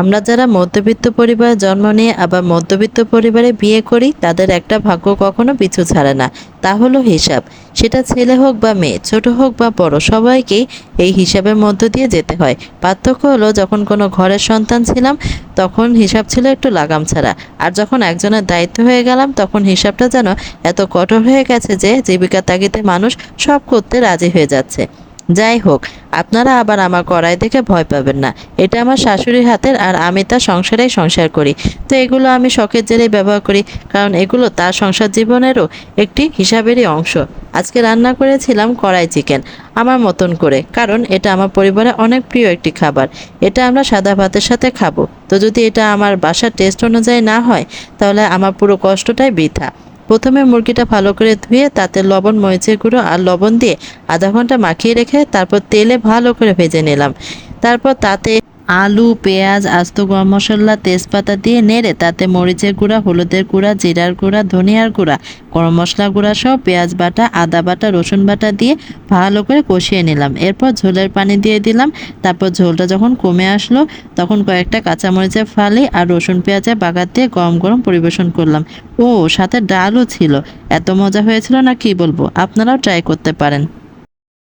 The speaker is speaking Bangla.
আমরা যারা মধ্যবিত্ত পরিবারে জন্ম নিয়ে আবার মধ্যবিত্ত পরিবারে বিয়ে করি, তাদের একটা ভাগ্য কখনো পিছু ছাড়ে না। তা হলো হিসাব। সেটা ছেলে হোক বা মেয়ে, ছোট হোক বা বড়, সবাইকেই এই হিসাবের মধ্য দিয়ে যেতে হয়। পার্থক্য হলো, যখন কোনো ঘরের সন্তান ছিলাম, তখন হিসাব ছিল একটু লাগাম ছাড়া। আর যখন একজনের দায়িত্ব হয়ে গেলাম, তখন হিসাবটা যেন এত কঠোর হয়ে গেছে যে জীবিকা তাগিদে মানুষ সব করতে রাজি হয়ে যাচ্ছে। যাই হোক, আপনারা আবার আমার কড়াই দেখে ভয় পাবেন না। এটা আমার শাশুড়ির হাতের আর আমি তার সংসারেই সংসার করি। তো এগুলো আমি শখের জেরেই ব্যবহার করি, কারণ এগুলো তার সংসার জীবনেরও একটি হিসাবেরই অংশ। আজকে রান্না করেছিলাম কড়াই চিকেন, আমার মতন করে, কারণ এটা আমার পরিবারে অনেক প্রিয় একটি খাবার। এটা আমরা সাদা ভাতের সাথে খাব। তো যদি এটা আমার বাসার টেস্ট অনুযায়ী না হয়, তাহলে আমার পুরো কষ্টটাই বৃথা। প্রথমে মুরগিটা ভালো করে ধুয়ে তাতে লবণ, মরিচের গুঁড়ো আর লবণ দিয়ে আধা ঘণ্টা মাখিয়ে রেখে তারপর তেলে ভালো করে ভেজে নিলাম। তারপর তাতে আলু, পেঁয়াজ, আস্ত, গরম মশলা, তেজপাতা দিয়ে নেড়ে তাতে মরিচের গুঁড়া, হলুদের গুঁড়া, জিরার গুঁড়া, ধনিয়ার গুঁড়া, গরম মশলা গুঁড়া সহ পেঁয়াজ বাটা, আদা বাটা, রসুন বাটা দিয়ে ভালো করে কষিয়ে নিলাম। এরপর ঝোলের পানি দিয়ে দিলাম। তারপর ঝোলটা যখন কমে আসলো, তখন কয়েকটা কাঁচামরিচের ফালি আর রসুন পেঁয়াজের বাগার দিয়ে গরম গরম পরিবেশন করলাম। ও, সাথে ডালও ছিল। এত মজা হয়েছিল না কি বলব? আপনারাও ট্রাই করতে পারেন।